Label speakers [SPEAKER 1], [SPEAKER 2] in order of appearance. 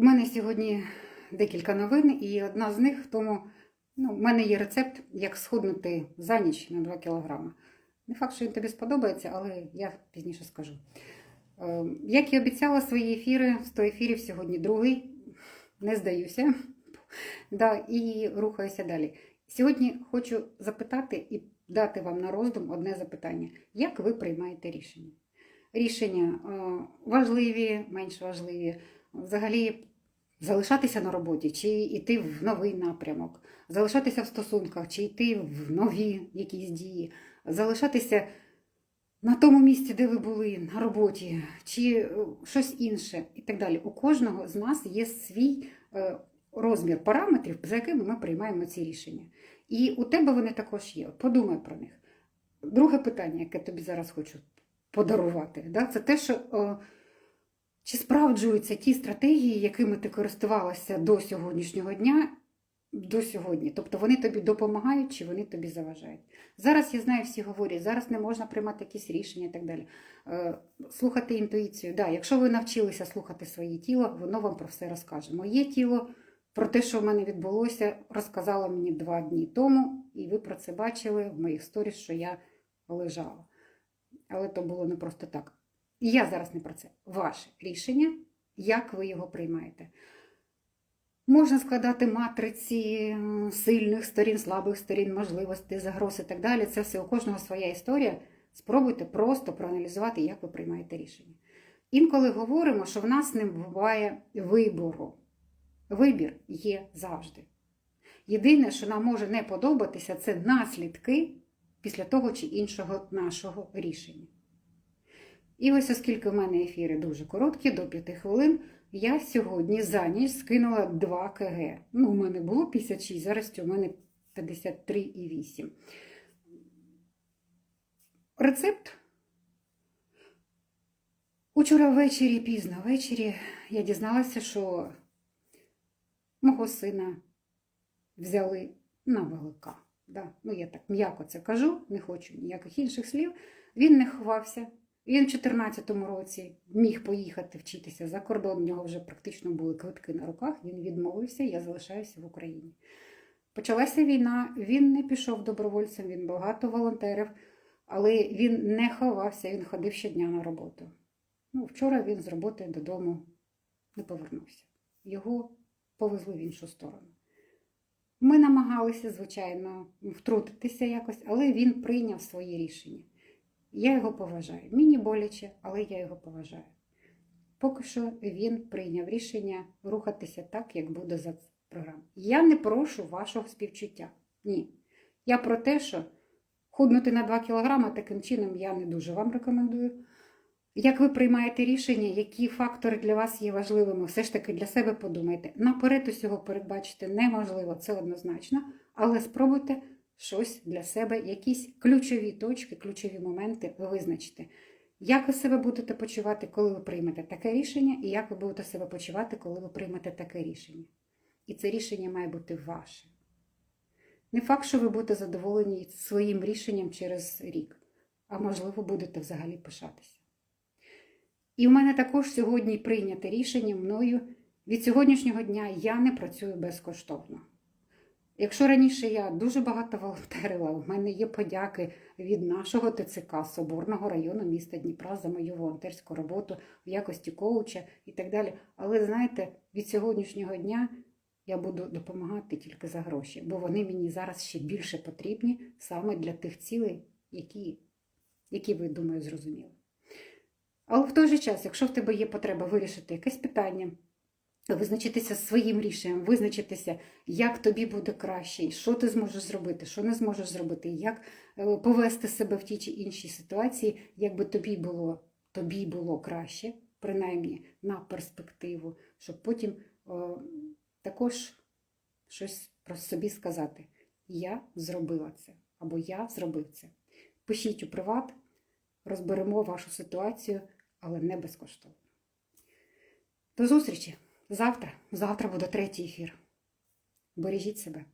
[SPEAKER 1] У мене сьогодні декілька новин, і одна з них в тому, ну, в мене є рецепт, як схуднути за ніч на 2 кілограми. Не факт, що він тобі сподобається, але я пізніше скажу. Е, Як і обіцяла свої ефіри, 100 ефірів сьогодні другий. Не здаюся. Да, і рухаюся далі. Сьогодні хочу запитати і дати вам на роздум одне запитання: як ви приймаєте рішення? Рішення е, важливі, менш важливі, взагалі залишатися на роботі, чи йти в новий напрямок, залишатися в стосунках, чи йти в нові якісь дії, залишатися на тому місці, де ви були, на роботі, чи е, щось інше, і так далі. У кожного з нас є свій е, розмір параметрів, за якими ми приймаємо ці рішення. І у тебе вони також є. Подумай про них. Друге питання, яке тобі зараз хочу подарувати, да, це те, що о, чи справджуються ті стратегії, якими ти користувалася до сьогоднішнього дня, до сьогодні. Тобто вони тобі допомагають чи вони тобі заважають. Зараз я знаю, всі говорять, зараз не можна приймати якісь рішення і так далі. Е, Слухати інтуїцію. Да, якщо ви навчилися слухати своє тіло, воно вам про все розкаже. Моє тіло про те, що в мене відбулося, розказало мені два дні тому, і ви про це бачили в моїх сторіс, що я лежала. Але то було не просто так. Я зараз не про це. Ваше рішення, як ви його приймаєте. Можна складати матриці сильних сторін, слабих сторін, можливостей, загроз і так далі. Це все у кожного своя історія. Спробуйте просто проаналізувати, як ви приймаєте рішення. Інколи говоримо, що в нас не буває вибору. Вибір є завжди. Єдине, що нам може не подобатися, це наслідки після того чи іншого нашого рішення. І ось, оскільки в мене ефіри дуже короткі, до 5 хвилин, я сьогодні за ніч скинула 2 кг. Ну, у мене було 56, зараз у мене 53,8. Рецепт. Учора ввечері, пізно ввечері, я дізналася, що мого сина взяли на велика. Да. Ну, я так м'яко це кажу, не хочу ніяких інших слів. Він не ховався. Він в 2014 році міг поїхати вчитися за кордон. У нього вже практично були квитки на руках. Він відмовився, я залишаюся в Україні. Почалася війна, він не пішов добровольцем, він багато волонтерів, але він не ховався, він ходив щодня на роботу. Ну, вчора він з роботи додому не повернувся. Його повезли в іншу сторону. Ми намагалися, звичайно, втрутитися якось, але він прийняв своє рішення. Я його поважаю. Мені боляче, але я його поважаю. Поки що він прийняв рішення рухатися так, як буде за програмою. Я не прошу вашого співчуття. Ні. Я про те, що худнути на 2 кілограми таким чином я не дуже вам рекомендую. Як ви приймаєте рішення, які фактори для вас є важливими, все ж таки для себе подумайте. Наперед усього передбачити неможливо, це однозначно, але спробуйте щось для себе, якісь ключові точки, ключові моменти визначити. Як ви себе будете почувати, коли ви приймете таке рішення, і як ви будете себе почувати, коли ви приймете таке рішення. І це рішення має бути ваше. Не факт, що ви будете задоволені своїм рішенням через рік, а можливо, будете взагалі пишатися. І в мене також сьогодні прийняте рішення мною від сьогоднішнього дня я не працюю безкоштовно. Якщо раніше я дуже багато волонтерила, у мене є подяки від нашого ТЦК Соборного району міста Дніпра за мою волонтерську роботу в якості коуча і так далі. Але знаєте, від сьогоднішнього дня я буду допомагати тільки за гроші, бо вони мені зараз ще більше потрібні саме для тих цілей, які, які ви, думаю, зрозуміли. Але в той же час, якщо в тебе є потреба вирішити якесь питання, визначитися своїм рішенням, визначитися, як тобі буде краще, що ти зможеш зробити, що не зможеш зробити, як е, повести себе в тій чи іншій ситуації, як би тобі було, тобі було краще, принаймні на перспективу, щоб потім о, також щось про собі сказати. Я зробила це або я зробив це. Пишіть у приват, розберемо вашу ситуацію, але не безкоштовно. До зустрічі! Завтра, завтра буде третій ефір. Бережіть себе.